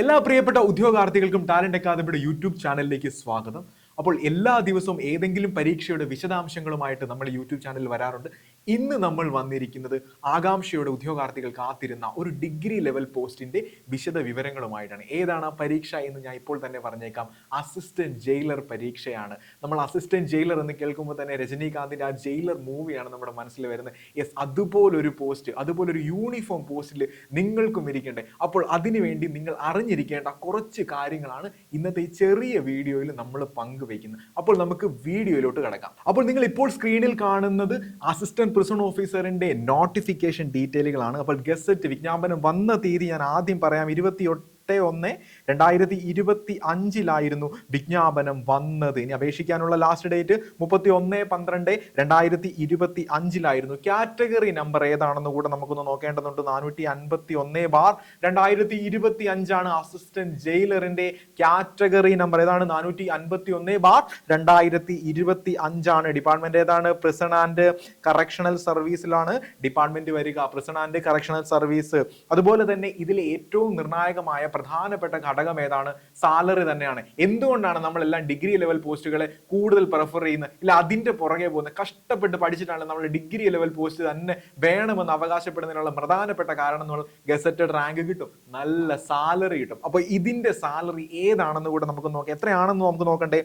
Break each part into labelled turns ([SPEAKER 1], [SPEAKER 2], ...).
[SPEAKER 1] എല്ലാ പ്രിയപ്പെട്ട ഉദ്യോഗാർത്ഥികൾക്കും ടാലന്റ് അക്കാദമിയുടെ യൂട്യൂബ് ചാനലിലേക്ക് സ്വാഗതം. അപ്പോൾ എല്ലാ ദിവസവും ഏതെങ്കിലും പരീക്ഷയുടെ വിശദാംശങ്ങളുമായിട്ട് നമ്മൾ യൂട്യൂബ് ചാനലിൽ വരാറുണ്ട്. ഇന്ന് നമ്മൾ വന്നിരിക്കുന്നത് ആകാംക്ഷയുടെ ഉദ്യോഗാർത്ഥികൾ കാത്തിരുന്ന ഒരു ഡിഗ്രി ലെവൽ പോസ്റ്റിന്റെ വിശദ വിവരങ്ങളുമായിട്ടാണ്. ഏതാണ് ആ പരീക്ഷ എന്ന് ഞാൻ ഇപ്പോൾ തന്നെ പറഞ്ഞേക്കാം. അസിസ്റ്റന്റ് ജയിലർ പരീക്ഷയാണ്. നമ്മൾ അസിസ്റ്റന്റ് ജയിലർ എന്ന് കേൾക്കുമ്പോൾ തന്നെ രജനീകാന്തിന്റെ ആ ജയിലർ മൂവിയാണ് നമ്മുടെ മനസ്സിൽ വരുന്നത്. യെസ് അതുപോലൊരു പോസ്റ്റ് അതുപോലൊരു യൂണിഫോം പോസ്റ്റിൽ നിങ്ങൾക്കും ഇരിക്കണ്ടേ. അപ്പോൾ അതിനുവേണ്ടി നിങ്ങൾ അറിഞ്ഞിരിക്കേണ്ട കുറച്ച് കാര്യങ്ങളാണ് ഇന്നത്തെ ഈ ചെറിയ വീഡിയോയിൽ നമ്മൾ പങ്കുവയ്ക്കുന്നത്. അപ്പോൾ നമുക്ക് വീഡിയോയിലോട്ട് കിടക്കാം. അപ്പോൾ നിങ്ങൾ ഇപ്പോൾ സ്ക്രീനിൽ കാണുന്നത് അസിസ്റ്റന്റ് പ്രിസൺ ഓഫീസറിന്റെ നോട്ടിഫിക്കേഷൻ ഡീറ്റെയിലുകളാണ് അപ്പോൾ ഗസറ്റ് വിജ്ഞാപനം വന്ന തീയതി ഞാൻ ആദ്യം പറയാം ഇരുപത്തി എട്ട് ഒന്ന് രണ്ടായിരത്തി ഇരുപത്തി അഞ്ചിലായിരുന്നു വിജ്ഞാപനം വന്നത്. ഇനി അപേക്ഷിക്കാനുള്ള ലാസ്റ്റ് ഡേറ്റ് മുപ്പത്തി ഒന്ന് പന്ത്രണ്ട് രണ്ടായിരത്തി ഇരുപത്തി അഞ്ചിലായിരുന്നു കാറ്റഗറി നമ്പർ ഏതാണെന്ന് കൂടെ നമുക്കൊന്ന് നോക്കേണ്ടതുണ്ട്. നാനൂറ്റി അൻപത്തി ഒന്ന് ബാർ രണ്ടായിരത്തി ഇരുപത്തി അഞ്ചാണ് അസിസ്റ്റന്റ് ജയിലറിന്റെ കാറ്റഗറി നമ്പർ ഏതാണ്? നാനൂറ്റി അൻപത്തി ഒന്ന് ബാർ രണ്ടായിരത്തി ഇരുപത്തി അഞ്ചാണ് ഡിപ്പാർട്ട്മെന്റ് ഏതാണ്? പ്രിസൺ ആൻഡ് കറക്ഷണൽ സർവീസിലാണ് ഡിപ്പാർട്ട്മെന്റ് വരിക. പ്രിസൺ ആൻഡ് കറക്ഷണൽ സർവീസ് അതുപോലെ തന്നെ ഇതിലെ ഏറ്റവും നിർണായകമായ പ്രധാനപ്പെട്ട ഘടകം ഏതാണ്? സാലറി തന്നെയാണ്. എന്തുകൊണ്ടാണ് നമ്മളെല്ലാം ഡിഗ്രി ലെവൽ പോസ്റ്റുകളെ കൂടുതൽ പ്രിഫർ ചെയ്യുന്നത് ഇല്ല അതിന്റെ പുറകെ പോകുന്നത് കഷ്ടപ്പെട്ട് പഠിച്ചിട്ടാണ് നമ്മൾ ഡിഗ്രി ലെവൽ പോസ്റ്റ് തന്നെ വേണമെന്ന് അവകാശപ്പെടുന്നതിനുള്ള പ്രധാനപ്പെട്ട കാരണം എന്ന് പറഞ്ഞാൽ ഗസറ്റഡ് റാങ്ക് കിട്ടും. നല്ല സാലറി കിട്ടും. അപ്പോൾ ഇതിന്റെ സാലറി ഏതാണെന്ന് കൂടെ നമുക്ക് നോക്കാം. എത്രയാണെന്ന് നമുക്ക് നോക്കണ്ടേ?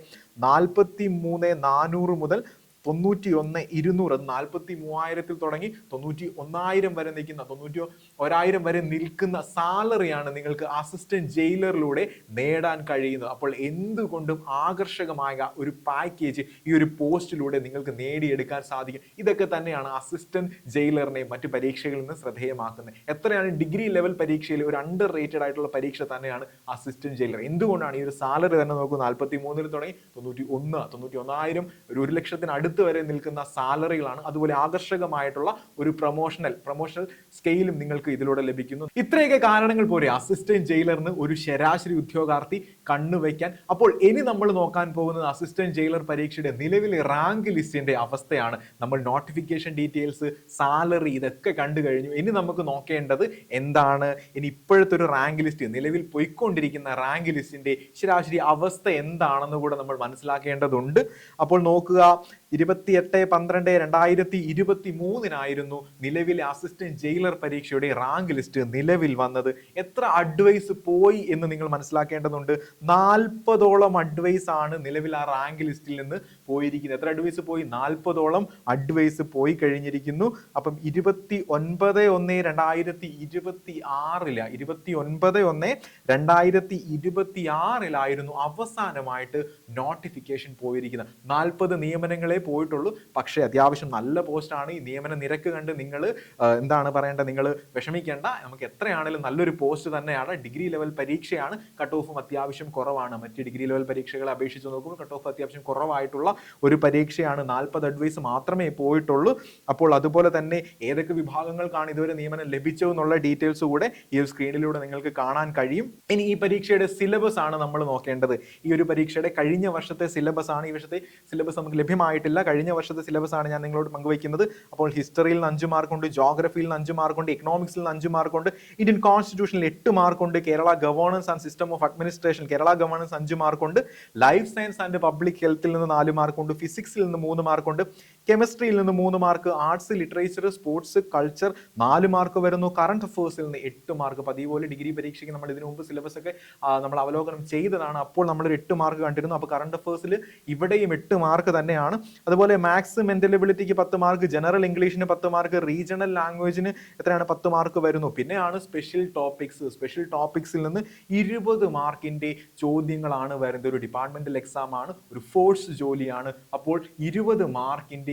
[SPEAKER 1] നാൽപ്പത്തി മൂന്ന് നാനൂറ് മുതൽ തൊണ്ണൂറ്റി ഒന്ന് ഇരുന്നൂറ് നാൽപ്പത്തി മൂവായിരത്തിൽ തുടങ്ങി തൊണ്ണൂറ്റി ഒന്നായിരം വരെ നിൽക്കുന്ന തൊണ്ണൂറ്റി ഒരായിരം വരെ നിൽക്കുന്ന സാലറിയാണ് നിങ്ങൾക്ക് അസിസ്റ്റന്റ് ജയിലറിലൂടെ നേടാൻ കഴിയുന്നത്. അപ്പോൾ എന്തുകൊണ്ടും ആകർഷകമായ ഒരു പാക്കേജ് ഈ ഒരു പോസ്റ്റിലൂടെ നിങ്ങൾക്ക് നേടിയെടുക്കാൻ സാധിക്കും. ഇതൊക്കെ തന്നെയാണ് അസിസ്റ്റന്റ് ജയിലറിനെ മറ്റു പരീക്ഷകളിൽ നിന്ന് ശ്രദ്ധേയമാക്കുന്നത്. എത്രയാണ് ഡിഗ്രി ലെവൽ പരീക്ഷയിൽ ഒരു അണ്ടർ റേറ്റഡ് ആയിട്ടുള്ള പരീക്ഷ തന്നെയാണ് അസിസ്റ്റന്റ് ജയിലർ എന്തുകൊണ്ടാണ് ഈ ഒരു സാലറി തന്നെ നോക്കുന്നത് നാൽപ്പത്തി മൂന്നിൽ തുടങ്ങി തൊണ്ണൂറ്റി ഒന്ന് തൊണ്ണൂറ്റി ഒന്നായിരം ഒരു ഒരു ലക്ഷത്തിന് അടുത്ത് വരെ നിൽക്കുന്ന സാലറികളാണ് അതുപോലെ ആകർഷകമായിട്ടുള്ള ഒരു പ്രൊമോഷണൽ പ്രൊമോഷണൽ സ്കെയിലും നിങ്ങൾക്ക് ഇതിലൂടെ ലഭിക്കുന്നു. ഇത്രയൊക്കെ കാരണങ്ങൾ പോരെ അസിസ്റ്റന്റ് ജയിലറിന് ഒരു ശരാശരി ഉദ്യോഗാർത്ഥി കണ്ണുവയ്ക്കാൻ അപ്പോൾ ഇനി നമ്മൾ നോക്കാൻ പോകുന്നത് അസിസ്റ്റന്റ് ജയിലർ പരീക്ഷയുടെ നിലവിലെ റാങ്ക് ലിസ്റ്റിന്റെ അവസ്ഥയാണ്. നമ്മൾ നോട്ടിഫിക്കേഷൻ ഡീറ്റെയിൽസ് സാലറി ഇതൊക്കെ കണ്ടു കഴിഞ്ഞു. ഇനി നമുക്ക് നോക്കേണ്ടത് എന്താണ്? ഇനി ഇപ്പോഴത്തെ ഒരു റാങ്ക് ലിസ്റ്റ് നിലവിൽ പോയിക്കൊണ്ടിരിക്കുന്ന റാങ്ക് ലിസ്റ്റിന്റെ ശരാശരി അവസ്ഥ എന്താണെന്ന് കൂടെ നമ്മൾ മനസ്സിലാക്കേണ്ടതുണ്ട്. അപ്പോൾ നോക്കുക ഇരുപത്തിയെട്ട് പന്ത്രണ്ട് രണ്ടായിരത്തി ഇരുപത്തി മൂന്നിനായിരുന്നു നിലവിലെ അസിസ്റ്റന്റ് ജയിലർ പരീക്ഷയുടെ റാങ്ക് ലിസ്റ്റ് നിലവിൽ വന്നത്. എത്ര അഡ്വൈസ് പോയി എന്ന് നിങ്ങൾ മനസ്സിലാക്കേണ്ടതുണ്ട്. നാൽപ്പതോളം അഡ്വൈസ് ആണ് നിലവിൽ ആ റാങ്ക് ലിസ്റ്റിൽ നിന്ന് പോയിരിക്കുന്നത്. എത്ര അഡ്വൈസ് പോയി? നാൽപ്പതോളം അഡ്വൈസ് പോയി കഴിഞ്ഞിരിക്കുന്നു. അപ്പം ഇരുപത്തി ഒൻപത് ഒന്ന് രണ്ടായിരത്തി ഇരുപത്തി ആറില ഇരുപത്തി ഒൻപത് ഒന്ന് രണ്ടായിരത്തി ഇരുപത്തി ആറിലായിരുന്നു അവസാനമായിട്ട് നോട്ടിഫിക്കേഷൻ പോയിരിക്കുന്നത്. നാൽപ്പത് നിയമനങ്ങളെ പോയിട്ടുള്ളൂ. പക്ഷേ അത്യാവശ്യം നല്ല പോസ്റ്റാണ്. ഈ നിയമന നിരക്ക് കണ്ട് നിങ്ങൾ എന്താണ് പറയേണ്ടത്? നിങ്ങൾ വിഷമിക്കേണ്ട. നമുക്ക് എത്രയാണെങ്കിലും നല്ലൊരു പോസ്റ്റ് തന്നെയാണ്. ഡിഗ്രി ലെവൽ പരീക്ഷയാണ്. കട്ട് ഓഫും അത്യാവശ്യം കുറവാണ്. മറ്റ് ഡിഗ്രി ലെവൽ പരീക്ഷകളെ അപേക്ഷിച്ച് നോക്കുമ്പോൾ കട്ട് ഓഫ് അത്യാവശ്യം കുറവായിട്ടുള്ള ഒരു പരീക്ഷയാണ്. നാൽപ്പത് അഡ്വൈസ് മാത്രമേ പോയിട്ടുള്ളൂ. അപ്പോൾ അതുപോലെ തന്നെ ഏതൊക്കെ വിഭാഗങ്ങൾക്കാണ് ഇതുവരെ നിയമനം ലഭിച്ചതെന്നുള്ള ഡീറ്റെയിൽസ് കൂടെ ഈ ഒരു സ്ക്രീനിലൂടെ നിങ്ങൾക്ക് കാണാൻ കഴിയും. ഇനി ഈ പരീക്ഷയുടെ സിലബസ് ആണ് നമ്മൾ നോക്കേണ്ടത്. ഈ ഒരു പരീക്ഷയുടെ കഴിഞ്ഞ വർഷത്തെ സിലബസ് ആണ് ഈ വർഷത്തെ സിലബസ് നമുക്ക് ലഭ്യമായിട്ടില്ല. കഴിഞ്ഞ വർഷത്തെ സിലബസ് ആണ് ഞാൻ നിങ്ങളോട് പങ്കുവയ്ക്കുന്നത്. അപ്പോൾ ഹിസ്റ്ററിയിൽ നിന്ന് അഞ്ച് മാർക്കുണ്ട് ജോഗ്രഫിയിൽ നിന്ന് അഞ്ച് മാർക്കുണ്ട് ഇക്കണോമിക്സിൽ നിന്ന് അഞ്ച് മാർക്കുണ്ട് ഇന്ത്യൻ കോൺസ്റ്റിറ്റ്യൂഷനിൽ എട്ട് മാർക്കുണ്ട് Kerala governance and system of administration Kerala governance അഞ്ച് മാർക്കുണ്ട് ലൈഫ് സയൻസ് ആൻഡ് പബ്ലിക് ഹെൽത്തിൽ നിന്ന് നാല് മാർക്കുണ്ട് ഫിസിക്സിൽ നിന്ന് മൂന്ന് മാർക്കുണ്ട് കെമിസ്ട്രിയിൽ നിന്ന് മൂന്ന് mark arts literature sports culture നാല് മാർക്ക് വരുന്നു. കറണ്ട് അഫേഴ്സിൽ നിന്ന് എട്ട് മാർക്ക് പതിവ് പോലെ ഡിഗ്രി പരീക്ഷയ്ക്ക് നമ്മൾ ഇതിനു മുമ്പ് സിലബസ് ഒക്കെ നമ്മൾ അവലോകനം ചെയ്തതാണ്. അപ്പോൾ നമ്മൾ എട്ട് മാർക്ക് കണ്ടിരുന്നു. അപ്പോൾ കറണ്ട് അഫേഴ്സിൽ ഇവിടെയും എട്ട് മാർക്ക് തന്നെയാണ്. അതുപോലെ മാത്സ് മെന്റൽ എബിലിറ്റിക്ക് പത്ത് മാർക്ക് ജനറൽ ഇംഗ്ലീഷിന് പത്ത് മാർക്ക് റീജിയണൽ ലാംഗ്വേജിന് എത്രയാണ് പത്ത് മാർക്ക് വരുന്നു. പിന്നെയാണ് സ്പെഷ്യൽ ടോപ്പിക്സ് സ്പെഷ്യൽ ടോപ്പിക്സിൽ നിന്ന് ഇരുപത് മാർക്കിന്റെ ചോദ്യങ്ങളാണ് വരുന്നത്. ഒരു ഡിപ്പാർട്ട്മെന്റൽ എക്സാം ആണ്. ഒരു ഫോഴ്സ് ജോലിയാണ്. അപ്പോൾ ഇരുപത്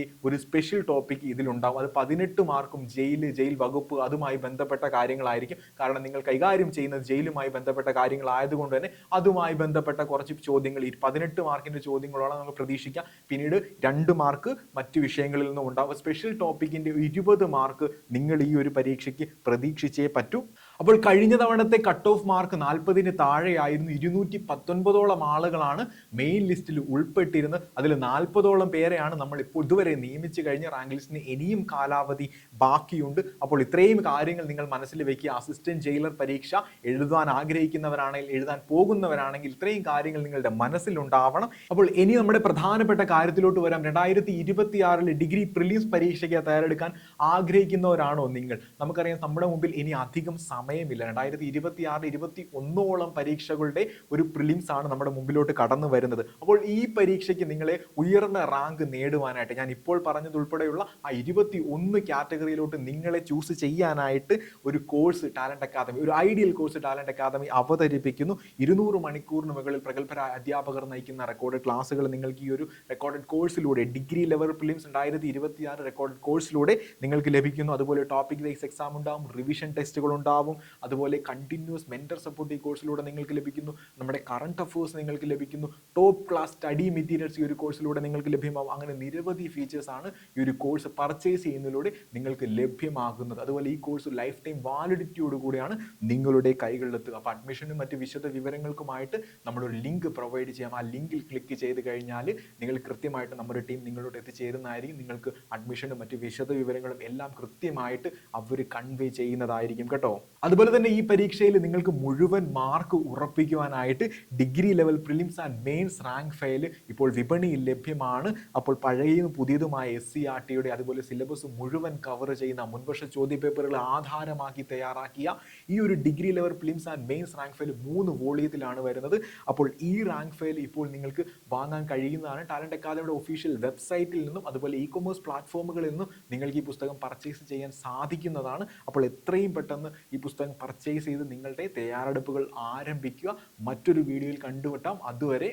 [SPEAKER 1] മാർക്കിന്റെ ഒരു സ്പെഷ്യൽ ടോപ്പിക് ഇതിലുണ്ടാവും. അത് പതിനെട്ട് മാർക്കും ജയിൽ ജയിൽ വകുപ്പ് അതുമായി ബന്ധപ്പെട്ട കാര്യങ്ങളായിരിക്കും. കാരണം നിങ്ങൾ കൈകാര്യം ചെയ്യുന്നത് ജയിലുമായി ബന്ധപ്പെട്ട കാര്യങ്ങളായതുകൊണ്ട് തന്നെ അതുമായി ബന്ധപ്പെട്ട കുറച്ച് ചോദ്യങ്ങൾ. ഈ പതിനെട്ട് മാർക്കിന്റെ ചോദ്യങ്ങളോളം നമുക്ക് പ്രതീക്ഷിക്കാം. പിന്നീട് രണ്ട് മാർക്ക് മറ്റ് വിഷയങ്ങളിൽ നിന്നും ഉണ്ടാവും. സ്പെഷ്യൽ ടോപ്പിക്കിന്റെ ഇരുപത് മാർക്ക് നിങ്ങൾ ഈ ഒരു പരീക്ഷയ്ക്ക് പ്രതീക്ഷിച്ചേ പറ്റൂ. അപ്പോൾ കഴിഞ്ഞ തവണത്തെ കട്ട് ഓഫ് മാർക്ക് നാൽപ്പതിന് താഴെയായിരുന്നു. ഇരുന്നൂറ്റി പത്തൊൻപതോളം ആളുകളാണ് മെയിൻ ലിസ്റ്റിൽ ഉൾപ്പെട്ടിരുന്നത്. അതിൽ നാൽപ്പതോളം പേരെയാണ് നമ്മൾ ഇപ്പോൾ ഇതുവരെ നിയമിച്ചു കഴിഞ്ഞ റാങ്ക് ലിസ്റ്റിന് ഇനിയും കാലാവധി ബാക്കിയുണ്ട്. അപ്പോൾ ഇത്രയും കാര്യങ്ങൾ നിങ്ങൾ മനസ്സിൽ വെക്കുക അസിസ്റ്റന്റ് ജയിലർ പരീക്ഷ എഴുതാൻ ആഗ്രഹിക്കുന്നവരാണെങ്കിൽ എഴുതാൻ പോകുന്നവരാണെങ്കിൽ ഇത്രയും കാര്യങ്ങൾ നിങ്ങളുടെ മനസ്സിലുണ്ടാവണം. അപ്പോൾ ഇനി നമ്മുടെ പ്രധാനപ്പെട്ട കാര്യത്തിലോട്ട് വരാം. രണ്ടായിരത്തി ഇരുപത്തി ആറിലെ ഡിഗ്രി പ്രിലിംസ് പരീക്ഷയ്ക്ക് തയ്യാറെടുക്കാൻ ആഗ്രഹിക്കുന്നവരാണോ നിങ്ങൾ? നമുക്കറിയാം നമ്മുടെ മുമ്പിൽ ഇനി അധികം സമയമില്ല. രണ്ടായിരത്തി ഇരുപത്തി ആറ് ഇരുപത്തി ഒന്നോളം പരീക്ഷകളുടെ ഒരു പ്രിലിംസ് ആണ് നമ്മുടെ മുമ്പിലോട്ട് കടന്നു വരുന്നത്. അപ്പോൾ ഈ പരീക്ഷയ്ക്ക് നിങ്ങളെ ഉയർന്ന റാങ്ക് നേടുവാനായിട്ട് ഞാൻ ഇപ്പോൾ പറഞ്ഞതുൾപ്പെടെയുള്ള ആ ഇരുപത്തി ഒന്ന് കാറ്റഗറിയിലോട്ട് നിങ്ങളെ ചൂസ് ചെയ്യാനായിട്ട് ഒരു കോഴ്സ് ടാലന്റ് അക്കാദമി ഒരു ഐഡിയൽ കോഴ്സ് ടാലന്റ് അക്കാദമി അവതരിപ്പിക്കുന്നു. ഇരുന്നൂറ് മണിക്കൂറിന് മുകളിൽ പ്രഗത്ഭരായ അധ്യാപകർ നയിക്കുന്ന റെക്കോർഡ് ക്ലാസ്സുകൾ നിങ്ങൾക്ക് ഈ ഒരു റെക്കോർഡ് കോഴ്സിലൂടെ ഡിഗ്രി ലെവൽ പ്രിലിംസ് രണ്ടായിരത്തി ഇരുപത്തി ആറ് റെക്കോർഡഡ് കോഴ്സിലൂടെ നിങ്ങൾക്ക് ലഭിക്കുന്നു. അതുപോലെ ടോപ്പിക് വൈസ് എക്സാം ഉണ്ടാവും റിവിഷൻ ടെസ്റ്റുകൾ ഉണ്ടാവും അതുപോലെ കണ്ടിന്യൂസ് മെന്റർ സപ്പോർട്ട് ഈ കോഴ്സിലൂടെ നിങ്ങൾക്ക് ലഭിക്കുന്നു. നമ്മുടെ കറണ്ട് അഫേഴ്സ് നിങ്ങൾക്ക് ലഭിക്കുന്നു. ടോപ്പ് ക്ലാസ് സ്റ്റഡി മെറ്റീരിയൽസ് ഈ ഒരു കോഴ്സിലൂടെ നിങ്ങൾക്ക് ലഭ്യമാവും. അങ്ങനെ നിരവധി ഫീച്ചേഴ്സാണ് ഈ ഒരു കോഴ്സ് പർച്ചേസ് ചെയ്യുന്നതിലൂടെ നിങ്ങൾക്ക് ലഭ്യമാകുന്നത്. അതുപോലെ ഈ കോഴ്സ് ലൈഫ് ടൈം വാലിഡിറ്റിയോട് കൂടിയാണ് നിങ്ങളുടെ കൈകളിലെത്തുക. അപ്പോൾ അഡ്മിഷനും മറ്റ് വിശദ വിവരങ്ങൾക്കുമായിട്ട് നമ്മളൊരു ലിങ്ക് പ്രൊവൈഡ് ചെയ്യാം. ആ ലിങ്കിൽ ക്ലിക്ക് ചെയ്ത് കഴിഞ്ഞാൽ നിങ്ങൾ കൃത്യമായിട്ട് നമ്മുടെ ടീം നിങ്ങളോട് എത്തിച്ചേരുന്നതായിരിക്കും. നിങ്ങൾക്ക് അഡ്മിഷനും മറ്റ് വിശദ വിവരങ്ങളും എല്ലാം കൃത്യമായിട്ട് അവർ കൺവേ ചെയ്യുന്നതായിരിക്കും. കേട്ടോ? അതുപോലെ തന്നെ ഈ പരീക്ഷയിൽ നിങ്ങൾക്ക് മുഴുവൻ mark ഉറപ്പിക്കുവാനായിട്ട് degree level prelims and mains rank file ഇപ്പോൾ വിപണിയിൽ ലഭ്യമാണ്. അപ്പോൾ പഴയതും പുതിയതുമായ എസ് സി ആർ ടിയുടെ അതുപോലെ സിലബസ് മുഴുവൻ കവർ ചെയ്യുന്ന മുൻവർഷ ചോദ്യപേപ്പറുകൾ ആധാരമാക്കി തയ്യാറാക്കിയ ഈ ഒരു degree level prelims and mains rank file മൂന്ന് വോളിയത്തിലാണ് വരുന്നത്. അപ്പോൾ ഈ റാങ്ക് ഫയൽ ഇപ്പോൾ നിങ്ങൾക്ക് വാങ്ങാൻ കഴിയുന്നതാണ്. ടാലന്റ് അക്കാദമിയുടെ ഒഫീഷ്യൽ വെബ്സൈറ്റിൽ നിന്നും അതുപോലെ ഇ കൊമേഴ്സ് പ്ലാറ്റ്ഫോമുകളിൽ നിന്നും നിങ്ങൾക്ക് ഈ പുസ്തകം പർച്ചേസ് ചെയ്യാൻ സാധിക്കുന്നതാണ്. അപ്പോൾ എത്രയും പെട്ടെന്ന് ഈ പുസ്തകം പർച്ചേസ് ചെയ്ത് നിങ്ങളുടെ തയ്യാറെടുപ്പുകൾ ആരംഭിക്കുക. മറ്റൊരു വീഡിയോയിൽ കണ്ടുമുട്ടാം. അതുവരെ